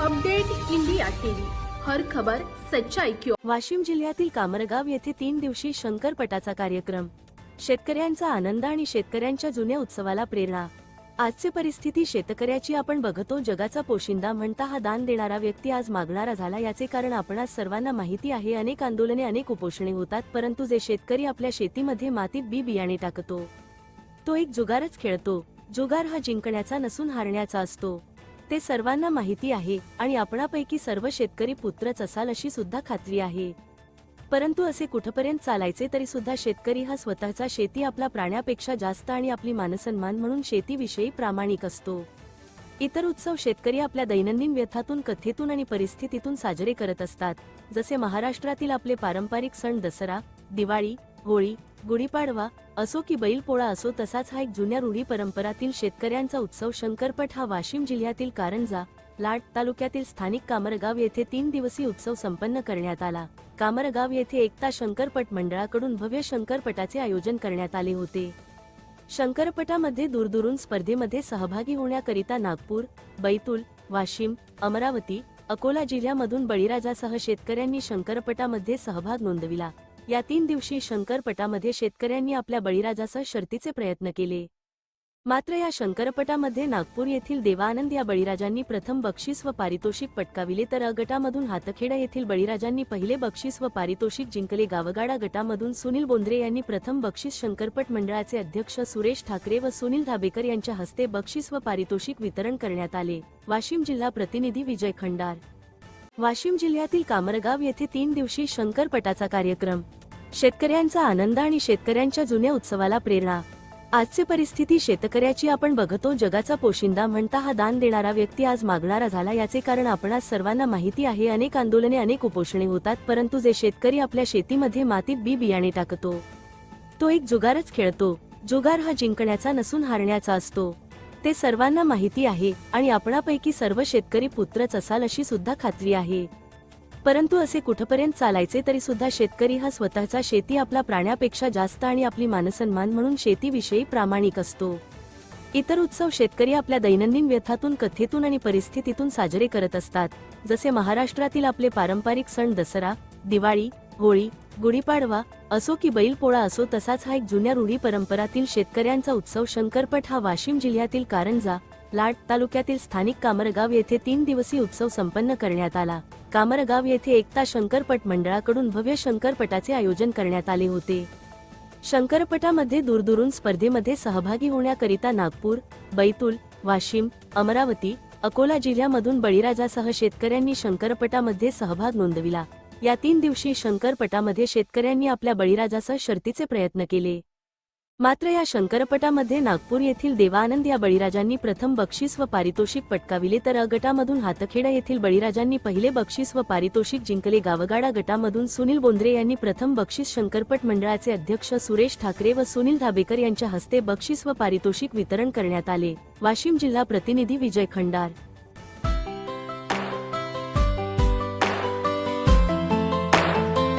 Update India TV. हर खबर सच्चाई क्यों वाशिम जिल्ह्यातील कामरगाव येथे तीन दिवशी शंकरपटाचा कार्यक्रम. शेतकऱ्यांचा आनंद आणि शेतकऱ्यांच्या जुन्या उत्सवाला प्रेरणा. आजची परिस्थिती शेतकऱ्याची आपण बघतो जगाचा पोशिंदा म्हणता हा दान देणारा व्यक्ती आज मागणारा झाला. याचे कारण आपणास सर्वांना माहिती आहे. अनेक आंदोलने अनेक उपोषणे होतात परंतु जे शेतकरी आपल्या शेतीमध्ये मातीत बी बियाणे टाकतो तो एक जुगारच खेळतो. जुगार हा जिंकण्याचा नसून हारण्याचा असतो. ते सर्वांना माहिती आहे आणि आपणापैकी सर्व शेतकरी पुत्रच असाल अशी सुद्धा खात्री आहे. परंतु असे कुठपर्यंत चालायचे तरी सुद्धा शेतकरी हा स्वतःचा शेती आपला प्राण्यापेक्षा जास्त आणि आपली मानसन्मान म्हणून शेतीविषयी प्रामाणिक असतो. इतर उत्सव शेतकरी आपल्या दैनंदिन व्यथातून कथेतून आणि परिस्थितीतून साजरे करत असतात. जसे महाराष्ट्रातील आपले पारंपरिक सण दसरा दिवाळी होळी गुढीपाडवा असो की बैलपोळा असो तसाच हा एक जुन्या रूढी परंपरातील शेतकऱ्यांचा उत्सव शंकरपट हा वाशिम जिल्ह्यातील कारंजा लाड तालुक्यातील स्थानिक कामरगाव येथे तीन दिवसीय उत्सव संपन्न करण्यात आला. कामरगाव येथे एकता शंकरपट मंडळाकडून भव्य शंकरपटाचे आयोजन करण्यात आले होते. शंकरपटामध्ये दूरदूरून स्पर्धेमध्ये सहभागी होण्याकरिता नागपूर बैतूल वाशिम अमरावती अकोला जिल्ह्यामधून बळीराजासह शेतकऱ्यांनी शंकरपटामध्ये सहभाग नोंदविला. या तीन दिवशी शंकरपटामध्ये शेतकऱ्यांनी आपल्या बळीराजासह शर्तीचे प्रयत्न केले. मात्र या शंकरपटामध्ये नागपूर येथील देवानंद या बळीराजांनी प्रथम बक्षीस व पारितोषिक पटकाविले तर अगटामधून गटामधून हातखेडा येथील बळीराजांनी पहिले बक्षीस व पारितोषिक जिंकले. गावगाडा गटामधून सुनील बोंद्रे यांनी प्रथम बक्षीस शंकरपट मंडळाचे अध्यक्ष सुरेश ठाकरे व सुनील धाबेकर यांच्या हस्ते बक्षीस व पारितोषिक वितरण करण्यात आले. वाशिम जिल्हा प्रतिनिधी विजय खंडार. वाशिम जिल्ह्यातील कामरगाव येथे तीन दिवशी शंकरपटाचा कार्यक्रम शेतकऱ्यांचा आनंद आणि शेतकऱ्यांच्या जुन्या उत्सवाला प्रेरणा. आजची परिस्थिती शेतकऱ्याची आपण बघतो जगाचा पोशिंदा म्हणता हा दान देणारा व्यक्ती आज मागणारा झाला याचे कारण आपणास सर्वांना माहिती आहे अनेक आंदोलने अनेक उपोषणे होतात परंतु जे शेतकरी आपल्या शेतीमध्ये मातीत बी बियाणे टाकतो तो एक जुगारच खेळतो. जुगार हा जिंकण्याचा नसून हारण्याचा असतो. ते सर्वांना माहिती आहे आणि आपणापैकी सर्व शेतकरी पुत्रच असाल अशी सुद्धा खात्री आहे. परंतु असे कुठपर्यंत चालायचे तरी सुद्धा शेतकरी हा स्वतःचा शेती आपला प्राण्यापेक्षा जास्त आणि आपली मानसन्मान म्हणून शेतीविषयी प्रामाणिक असतो. इतर उत्सव शेतकरी आपल्या दैनंदिन व्यथातून कथेतून आणि परिस्थितीतून साजरे करत असतात. जसे महाराष्ट्रातील आपले पारंपरिक सण दसरा दिवाळी होळी गुढीपाडवा असो की बैलपोळा असो तसाच हा एक जुन्या रूढी परंपरातील शेतकऱ्यांचा उत्सव शंकरपट हा वाशिम जिल्ह्यातील कारंजा लाड तालुक्यातील स्थानिक कामरगाव येथे तीन दिवसीय उत्सव संपन्न करण्यात आला. कामरगाव येथे एकता शंकरपट मंडळाकडून भव्य शंकरपटाचे आयोजन करण्यात आले होते. शंकरपटामध्ये दूरदूरून स्पर्धेमध्ये सहभागी होण्याकरिता नागपूर बैतूल वाशिम अमरावती अकोला जिल्ह्यामधून बळीराजासह शेतकऱ्यांनी शंकरपटामध्ये सहभाग नोंदविला. या तीन दिवशी शंकरपटामध्ये शेतकऱ्यांनी आपल्या बळीराजासह शर्तीचे प्रयत्न केले. मात्र या शंकरपटामध्ये नागपूर येथील देवानंद या बळीराजांनी प्रथम बक्षीस व पारितोषिक पटकाविले तर अ गटामधून हातखेडा येथील बळीराजांनी पहिले बक्षीस व पारितोषिक जिंकले. गावगाडा गटामधून सुनील बोंद्रे यांनी प्रथम बक्षीस शंकरपट मंडळाचे अध्यक्ष सुरेश ठाकरे व सुनील धाबेकर यांच्या हस्ते बक्षीस व पारितोषिक वितरण करण्यात आले. वाशिम जिल्हा प्रतिनिधी विजय खंडार.